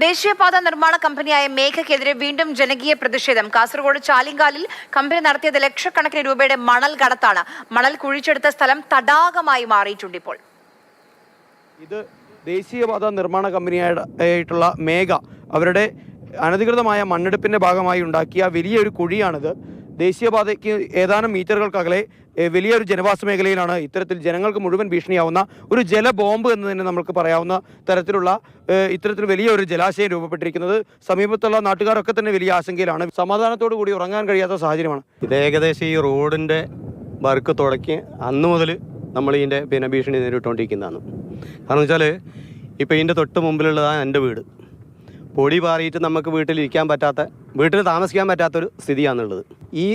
ദേശീയപാത നിർമ്മാണ കമ്പനിയായ മേഘയ്ക്കെതിരെ വീണ്ടും ജനകീയ പ്രതിഷേധം. കാസർഗോഡ് ചാലിങ്കാലിൽ കമ്പനി നടത്തിയത് ലക്ഷക്കണക്കിന് രൂപയുടെ മണൽ കടത്താണ്. മണൽ കുഴിച്ചെടുത്ത സ്ഥലം തടാകമായി മാറിയിട്ടുണ്ട് ഇപ്പോൾ. ഇത് ദേശീയപാത നിർമ്മാണ കമ്പനിയായിട്ടുള്ള മേഘ അവരുടെ അനധികൃതമായ മണ്ണെടുപ്പിന്റെ ഭാഗമായി ഉണ്ടാക്കിയ വലിയൊരു കുഴിയാണിത്. ദേശീയപാതയ്ക്ക് ഏതാനും മീറ്ററുകൾക്കകലെ വലിയൊരു ജനവാസ മേഖലയിലാണ് ഇത്തരത്തിൽ ജനങ്ങൾക്ക് മുഴുവൻ ഭീഷണിയാവുന്ന ഒരു ജലബോംബ് എന്ന് തന്നെ നമുക്ക് പറയാവുന്ന തരത്തിലുള്ള ഇത്തരത്തിൽ വലിയൊരു ജലാശയം രൂപപ്പെട്ടിരിക്കുന്നത്. സമീപത്തുള്ള നാട്ടുകാരൊക്കെ തന്നെ വലിയ ആശങ്കയിലാണ്. സമാധാനത്തോടു കൂടി ഉറങ്ങാൻ കഴിയാത്ത സാഹചര്യമാണ്. ഇത് ഏകദേശം ഈ റോഡിന്റെ വർക്ക് തുടക്കി അന്ന് മുതൽ നമ്മൾ ഇതിന്റെ പിന്നെ ഭീഷണി നേരിട്ടുകൊണ്ടിരിക്കുന്നതാണ് കാരണം വെച്ചാൽ ഇപ്പോൾ ഇതിന്റെ തൊട്ട് മുമ്പിലുള്ളതാണ് എന്റെ വീട്. പൊടി പാറിയിട്ട് നമുക്ക് വീട്ടിലിരിക്കാൻ പറ്റാത്ത വീട്ടിൽ താമസിക്കാൻ പറ്റാത്തൊരു സ്ഥിതിയാണുള്ളത്. ഈ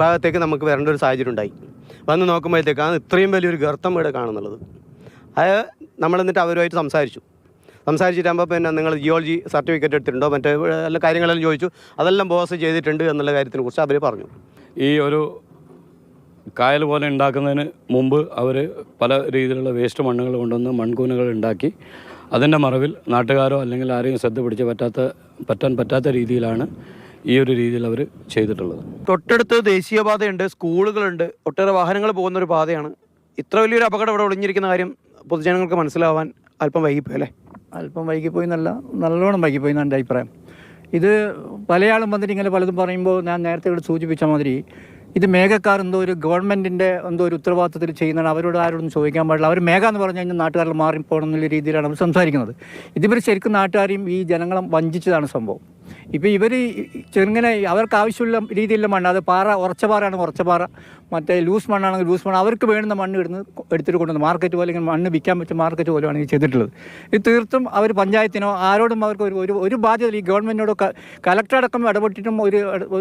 ഭാഗത്തേക്ക് നമുക്ക് വരേണ്ട ഒരു സാഹചര്യം ഉണ്ടായി. വന്ന് നോക്കുമ്പോഴത്തേക്കാണ് ഇത്രയും വലിയൊരു ഗർത്തം ഇവിടെ കാണുന്നുള്ളത്. അത് നമ്മൾ എന്നിട്ട് അവരുമായിട്ട് സംസാരിച്ചു. സംസാരിച്ചിട്ടാകുമ്പോൾ പിന്നെ നിങ്ങൾ ജിയോളജി സർട്ടിഫിക്കറ്റ് എടുത്തിട്ടുണ്ടോ? മറ്റേ എല്ലാ കാര്യങ്ങളെല്ലാം ചോദിച്ചു. അതെല്ലാം ബോസ് ചെയ്തിട്ടുണ്ട് എന്നുള്ള കാര്യത്തിനെ കുറിച്ച് അവർ പറഞ്ഞു. ഈ ഒരു കായൽ പോലെ ഉണ്ടാക്കുന്നതിന് മുമ്പ് അവർ പല രീതിയിലുള്ള വേസ്റ്റ് മണ്ണുകൾ കൊണ്ടുവന്ന് മൺകൂനകൾ ഉണ്ടാക്കി അതിന്റെ മറവിൽ നാട്ടുകാരോ അല്ലെങ്കിൽ ആരെയും ശ്രദ്ധ പിടിച്ച് പറ്റാത്ത പറ്റാൻ പറ്റാത്ത രീതിയിലാണ് ഈ ഒരു രീതിയിൽ അവർ ചെയ്തിട്ടുള്ളത്. തൊട്ടടുത്ത് ദേശീയപാതയുണ്ട് സ്കൂളുകളുണ്ട് ഒട്ടേറെ വാഹനങ്ങൾ പോകുന്ന ഒരു പാതയാണ്. ഇത്ര വലിയൊരു അപകടം ഇവിടെ ഒളിഞ്ഞിരിക്കുന്ന കാര്യം പൊതുജനങ്ങൾക്ക് മനസ്സിലാവാൻ അല്പം വൈകിപ്പോയി അല്ലേ? അല്പം വൈകിപ്പോയി എന്നല്ല നല്ലോണം വൈകിപ്പോയി എന്നാണ് എന്റെ അഭിപ്രായം. ഇത് പലയാളും വന്നിട്ട് ഇങ്ങനെ പലതും പറയുമ്പോൾ ഞാൻ നേരത്തെ ഇവിടെ സൂചിപ്പിച്ച മാതിരി ഇത് മേഘക്കാർ എന്തോ ഒരു ഗവൺമെന്റിന്റെ എന്തോ ഒരു ഉത്തരവാദിത്തത്തിൽ ചെയ്യുന്നതാണ്. അവരോട് ആരോടൊന്നും ചോദിക്കാൻ പാടില്ല. അവർ മേഘ എന്ന് പറഞ്ഞു കഴിഞ്ഞാൽ നാട്ടുകാരിൽ മാറിപ്പോകണം എന്നുള്ള രീതിയിലാണ് അവർ സംസാരിക്കുന്നത്. ഇതിവർ ശരിക്കും നാട്ടുകാരെയും ഈ ജനങ്ങളെ വഞ്ചിച്ചതാണ് സംഭവം. ഇപ്പോൾ ഇവർ ചെറുങ്ങനെ അവർക്ക് ആവശ്യമുള്ള രീതിയിലുള്ള മണ്ണ് അത് പാറ ഉറച്ച പാറയാണെങ്കിൽ ഉറച്ച പാറ മറ്റേ ലൂസ് മണ്ണാണെങ്കിൽ ലൂസ് മണ്ണ് അവർക്ക് വേണ്ടുന്ന മണ്ണ് ഇടുന്ന് എടുത്തിട്ട് കൊണ്ടുവന്ന് മാർക്കറ്റ് പോലെ ഇങ്ങനെ മണ്ണ് വിൽക്കാൻ പറ്റിയ മാർക്കറ്റ് പോലെയാണ് ആണെങ്കിൽ ചെയ്തിട്ടുള്ളത്. ഇത് തീർത്തും അവർ പഞ്ചായത്തിനോ ആരോടും അവർക്ക് ഒരു ഒരു ഒരു ബാധ്യത ഈ ഗവൺമെന്റിനോട് കലക്ടർ അടക്കം ഇടപെട്ടിട്ടും ഒരു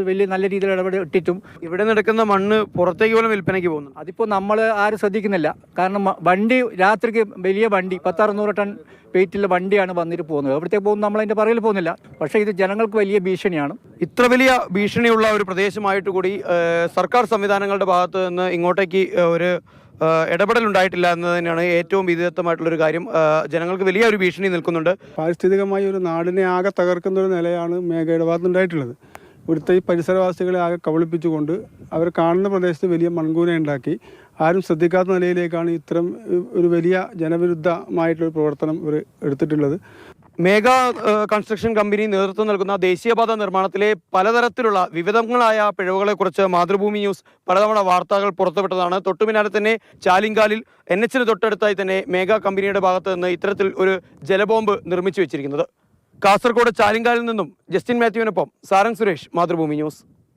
വലിയ നല്ല രീതിയിൽ ഇടപെട്ടിട്ടും ഇവിടെ നടക്കുന്ന മണ്ണ് പുറത്തേക്ക് പോലും വിൽപ്പനയ്ക്ക് പോകുന്നു. അതിപ്പോൾ നമ്മൾ ആരും ശ്രദ്ധിക്കുന്നില്ല. കാരണം വണ്ടി രാത്രിക്ക് വലിയ വണ്ടി പത്തറുന്നൂറ് ടൺ വെയിറ്റുള്ള വണ്ടിയാണ് വന്നിട്ട് പോകുന്നത്. എവിടത്തേക്ക് പോകുന്നു നമ്മൾ അതിന്റെ പറയിൽ പോകുന്നില്ല. പക്ഷേ ഇത് ജനങ്ങൾക്ക് വലിയ ഭീഷണിയാണ്. ഇത്ര വലിയ ഭീഷണിയുള്ള ഒരു പ്രദേശമായിട്ട് കൂടി സർക്കാർ സംവിധാനങ്ങളുടെ ഭാഗത്ത് നിന്ന് ഇങ്ങോട്ടേക്ക് ഒരു ഇടപെടൽ ഉണ്ടായിട്ടില്ല എന്ന് തന്നെയാണ് ഏറ്റവും വിദഗ്ധമായിട്ടുള്ളൊരു കാര്യം. ജനങ്ങൾക്ക് വലിയ ഒരു ഭീഷണി നിൽക്കുന്നുണ്ട്. പാരിസ്ഥിതികമായി ഒരു നാടിനെ ആകെ തകർക്കുന്ന ഒരു നിലയാണ് മേഘ ഇടപാടുണ്ടായിട്ടുള്ളത് ഇവിടുത്തെ ഈ പരിസരവാസികളെ ആകെ കബളിപ്പിച്ചുകൊണ്ട് അവർ കാണുന്ന പ്രദേശത്ത് വലിയ മൺകൂന ഉണ്ടാക്കി ആരും ശ്രദ്ധിക്കാത്ത നിലയിലേക്കാണ് ഇത്തരം ഒരു വലിയ ജനവിരുദ്ധമായിട്ടുള്ള പ്രവർത്തനം ഇവർ എടുത്തിട്ടുള്ളത്. മേഘ കൺസ്ട്രക്ഷൻ കമ്പനി നേതൃത്വം നൽകുന്ന ദേശീയപാത നിർമ്മാണത്തിലെ പലതരത്തിലുള്ള വിവിധങ്ങളായ പിഴവുകളെക്കുറിച്ച് മാതൃഭൂമി ന്യൂസ് പലതവണ വാർത്തകൾ പുറത്തുവിട്ടതാണ്. തൊട്ടു പിന്നാലെ തന്നെ ചാലിങ്കാലിൽ എൻ എച്ചിന് തൊട്ടടുത്തായി തന്നെ മേഘ കമ്പനിയുടെ ഭാഗത്ത് നിന്ന് ഇത്തരത്തിൽ ഒരു ജലബോംബ് നിർമ്മിച്ചു വെച്ചിരിക്കുന്നത്. കാസർഗോഡ് ചാലിങ്കാലിൽ നിന്നും ജസ്റ്റിൻ മാത്യുവിനൊപ്പം സാരംഗ് സുരേഷ് മാതൃഭൂമി ന്യൂസ്.